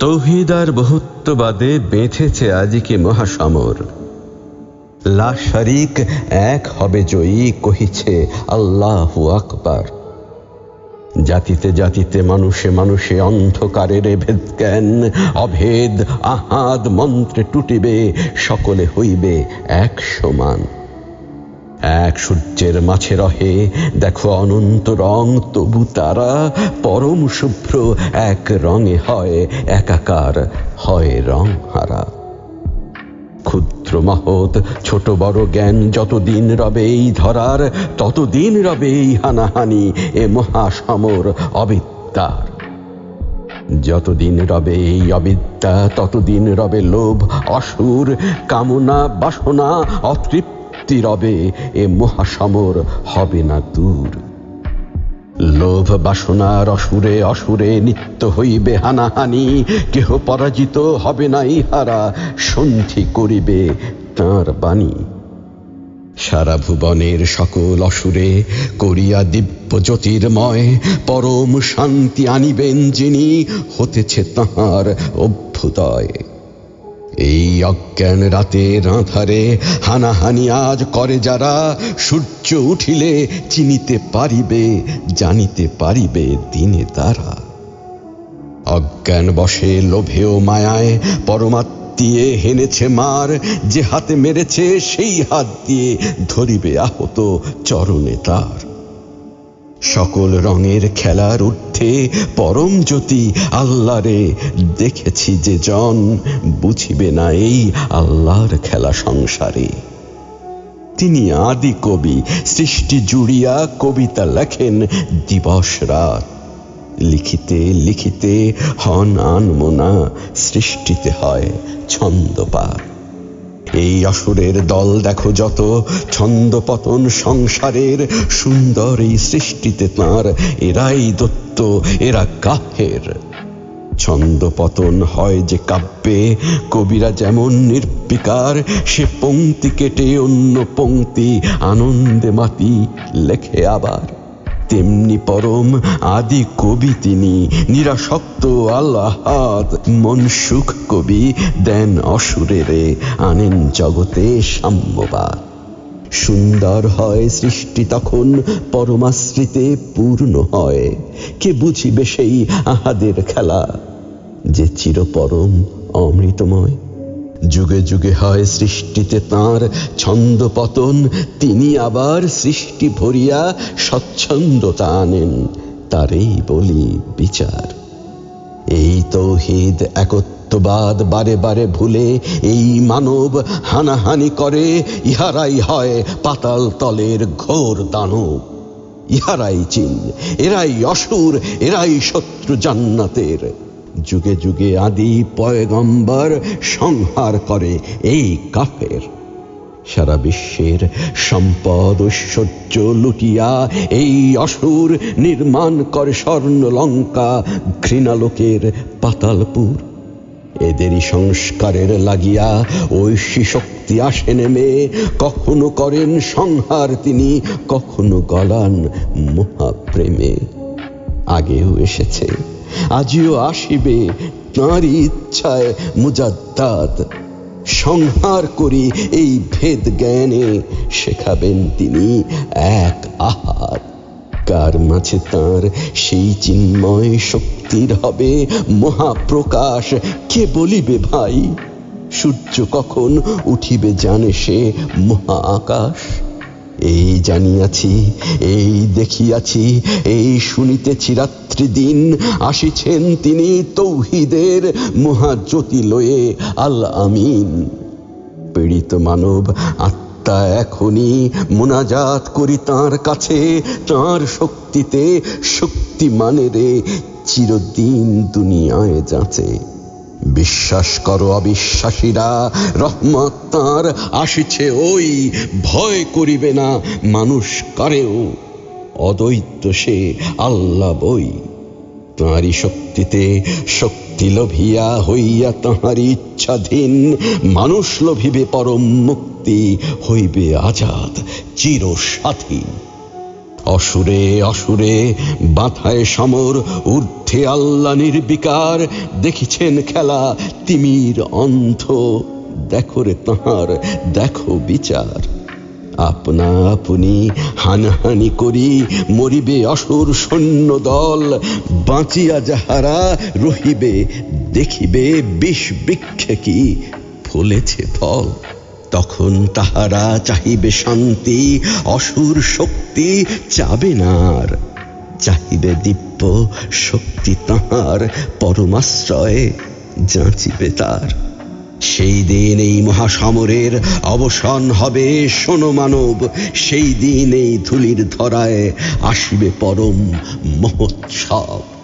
তৌহিদার বহুত্ববাদে বেঁধেছে আজিকে মহাসমর। লা শারিক, এক হবে জয়ী, কহিছে আল্লাহু আকবার। জাতিতে জাতিতে, মানুষে মানুষে, অন্ধকারের ভেদ জ্ঞান অভেদ আহাদ মন্ত্রে টুটিবে, সকলে হইবে এক সমান। এক সূর্যের মাঝে রহে, দেখো অনন্ত রং, তবু তারা পরম শুভ্র, এক রঙে হয়, একাকার হয় রং হারা। ক্ষুদ্র মহৎ, ছোট বড় জ্ঞান যতদিন রবে এই ধরার, ততদিন রবে এই হানাহানি, এ মহাসমর অবিদ্যার। যতদিন রবে এই অবিদ্যা, ততদিন রবে লোভ, অসুর, কামনা, বাসনা, অতৃপ্তি রবে, এ মহাসমর হবে না দূর। লোভ বাসনার অসুরে অসুরে নিত্য হইবে হানাহানি, কেহ পরাজিত হবে না ইহারা, সন্ধি করিবে তাঁর বাণী। সারা ভুবনের সকল অসুরে করিয়া দিব্য জ্যোতির্ময়, পরম শান্তি আনিবেন যিনি, হতেছে তাহার অভ্যুদয়। এই অজ্ঞান রাতে রাঁধারে হানাহানি আজ করে যারা। সূর্য উঠিলে চিনিতে পারিবে, জানিতে পারিবে দিনে তারা। অজ্ঞান বসে লোভেও মায়ায় পরমাত্মীয়ে হেনেছে মার, যে হাতে মেরেছে সেই হাত দিয়ে ধরিবে আহত চরণে তার। সকল রঙের খেলার ঊর্ধ্বে পরম জ্যোতি আল্লাহরে দেখেছি যে জন বুঝিবে না এই আল্লাহর খেলা সংসারে। তিনি আদি কবি, সৃষ্টি জুড়িয়া কবিতা লেখেন দিবস রাত। লিখিতে লিখিতে হন আনমোনা সৃষ্টিতে হয় ছন্দপাত। এই অসুরের দল দেখো যত ছন্দ পতন সংসারের সুন্দর এই সৃষ্টিতে তাঁর, এরাই দত্ত এরা কাহের। ছন্দ পতন হয় যে কাব্যে, কবিরা যেমন নির্বিকার, সে পংক্তি কেটে অন্য পংক্তি আনন্দে মাতি লেখে আবার। তেমনি পরম আদি কবি তিনি। নিরাসক্ত আল্লাহাদ, মন সুখ কবি, দেন অসুরেরে আনেন জগতে সাম্যবাদ। সুন্দর হয় সৃষ্টি তখন, পরমাশ্রিতে পূর্ণ হয়। কে বুঝিবে সেই আহাদের খেলা? যে চিরপরম অমৃতময়। যুগে যুগে হয় সৃষ্টিতে তাঁর ছন্দ পতন তিনি আবার সৃষ্টি ভরিয়া স্বচ্ছন্দতা আনেন, তারেই বলি বিচার। এই তৌহিদ একত্ববাদ বারে বারে ভুলে, এই মানব হানাহানি করে, ইহারাই হয় পাতাল তলের ঘোর দানব। ইহারাই চিন, এরাই অসুর, এরাই শত্রু জান্নাতের। যুগে যুগে আদি পয়গম্বর সংহার করে এই কাফের। সারা বিশ্বের সম্পদ ঐশ্বর্য লুটিয়া এই অসুর নির্মাণ করে স্বর্ণ লঙ্কা ঘৃণালোকের পাতালপুর। এদেরই সংস্কারের লাগিয়া ঐশী শক্তি আসে নেমে, কখনো করেন সংহার তিনি, কখনো গলান মহাপ্রেমে। আগেও এসেছে। আজিও আসিবে। তাঁরই ইচ্ছায় মুজাদ্দাদ। সংহার করি এই ভেদ জ্ঞানে, শেখাবেন তিনি এক আহাত কার মাঝে তার সেই চিন্ময় শক্তির হবে মহাপ্রকাশ, কে বলিবে ভাই? সূর্য কখন উঠিবে জানে সে মহা আকাশ এই জানিয়াছি, এই দেখিয়াছি, এই শুনিতেছি রাত্রি দিন আসিছেন তিনি তৌহিদের মহাজ্যোতি লয়ে আল আমিন পীড়িত মানব আত্মা এখনই মোনাজাত করি তার কাছে, তার শক্তিতে শক্তিমানেরে চিরদিন দুনিয়ায় যাচে। বিশ্বাস করো অবিশ্বাসীরা, রহমত তাঁর আসিছে, ওই ভয় করিবে না, মানুষ করেও। অদ্বৈত সে আল্লাহ বই, তাঁরই শক্তিতে শক্তি লোভিয়া হইয়া তাঁহারই ইচ্ছাধীন, মানুষ লোভিবে, পরম মুক্তি হইবে আজাদ চির স্বাধীন অসুরে অসুরে বাথায় সমর, ঊর্ধ্বে আল্লা নির্বিকার। দেখিছেন খেলা, তিমির অন্ধ। দেখো রে তাহার, দেখো বিচার। আপনা আপনি হানাহানি করি, মরিবে অসুর সৈন্য দল। বাঁচিয়া যাহারা রহিবে, দেখিবে বিষ বৃক্ষে কি ফলেছে ফল। তখন তাহারা চাহিবে শান্তি, অসুর শক্তি চাবে না আর। চাহিবে দিব্য শক্তি তাহার, পরমাশ্রয়ে যাচিবে তার। সেই দিন এই মহাসমরের অবসান হবে, শোনো মানব, সেই দিন এই ধুলির ধরায় আসিবে পরম মহোৎসব।